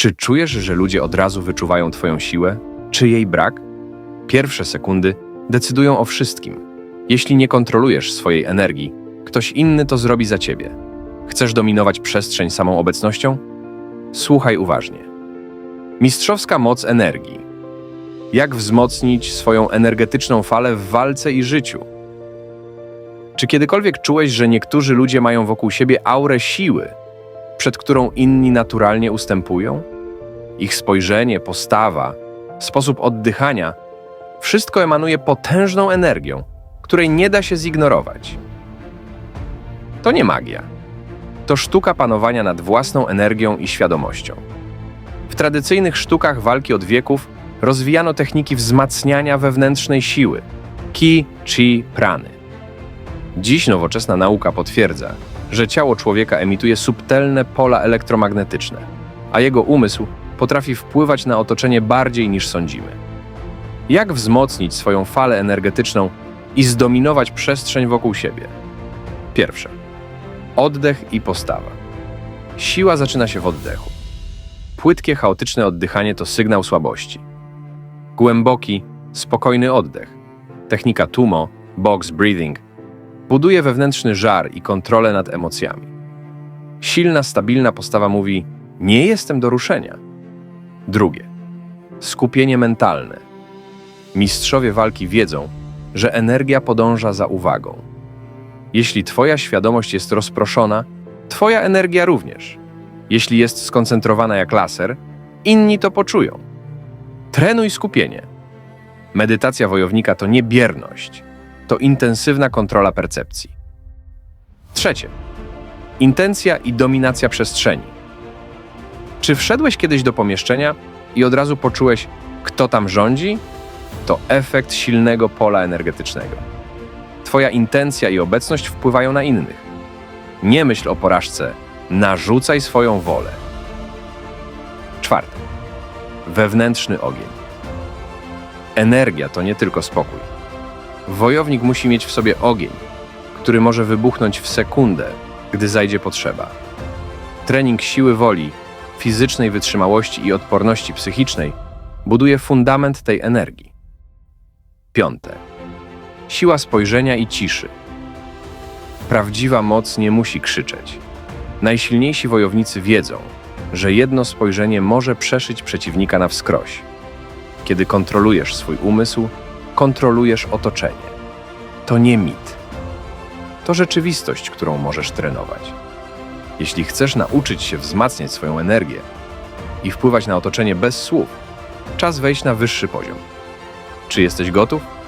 Czy czujesz, że ludzie od razu wyczuwają Twoją siłę, czy jej brak? Pierwsze sekundy decydują o wszystkim. Jeśli nie kontrolujesz swojej energii, ktoś inny to zrobi za Ciebie. Chcesz dominować przestrzeń samą obecnością? Słuchaj uważnie. Mistrzowska moc energii. Jak wzmocnić swoją energetyczną falę w walce i życiu? Czy kiedykolwiek czułeś, że niektórzy ludzie mają wokół siebie aurę siły, przed którą inni naturalnie ustępują? Ich spojrzenie, postawa, sposób oddychania wszystko emanuje potężną energią, której nie da się zignorować. To nie magia. To sztuka panowania nad własną energią i świadomością. W tradycyjnych sztukach walki od wieków rozwijano techniki wzmacniania wewnętrznej siły ki, chi, prany. Dziś nowoczesna nauka potwierdza, że ciało człowieka emituje subtelne pola elektromagnetyczne, a jego umysł potrafi wpływać na otoczenie bardziej niż sądzimy. Jak wzmocnić swoją falę energetyczną i zdominować przestrzeń wokół siebie? Pierwsze. Oddech i postawa. Siła zaczyna się w oddechu. Płytkie, chaotyczne oddychanie to sygnał słabości. Głęboki, spokojny oddech. Technika Tumo, box breathing, buduje wewnętrzny żar i kontrolę nad emocjami. Silna, stabilna postawa mówi: Nie jestem do ruszenia. Drugie. Skupienie mentalne. Mistrzowie walki wiedzą, że energia podąża za uwagą. Jeśli Twoja świadomość jest rozproszona, Twoja energia również. Jeśli jest skoncentrowana jak laser, inni to poczują. Trenuj skupienie. Medytacja wojownika to nie bierność, to intensywna kontrola percepcji. Trzecie. Intencja i dominacja przestrzeni. Czy wszedłeś kiedyś do pomieszczenia i od razu poczułeś, kto tam rządzi? To efekt silnego pola energetycznego. Twoja intencja i obecność wpływają na innych. Nie myśl o porażce, narzucaj swoją wolę. Czwarte. Wewnętrzny ogień. Energia to nie tylko spokój. Wojownik musi mieć w sobie ogień, który może wybuchnąć w sekundę, gdy zajdzie potrzeba. Trening siły woli, fizycznej wytrzymałości i odporności psychicznej buduje fundament tej energii. Piąte. Siła spojrzenia i ciszy. Prawdziwa moc nie musi krzyczeć. Najsilniejsi wojownicy wiedzą, że jedno spojrzenie może przeszyć przeciwnika na wskroś. Kiedy kontrolujesz swój umysł, kontrolujesz otoczenie. To nie mit. To rzeczywistość, którą możesz trenować. Jeśli chcesz nauczyć się wzmacniać swoją energię i wpływać na otoczenie bez słów, czas wejść na wyższy poziom. Czy jesteś gotów?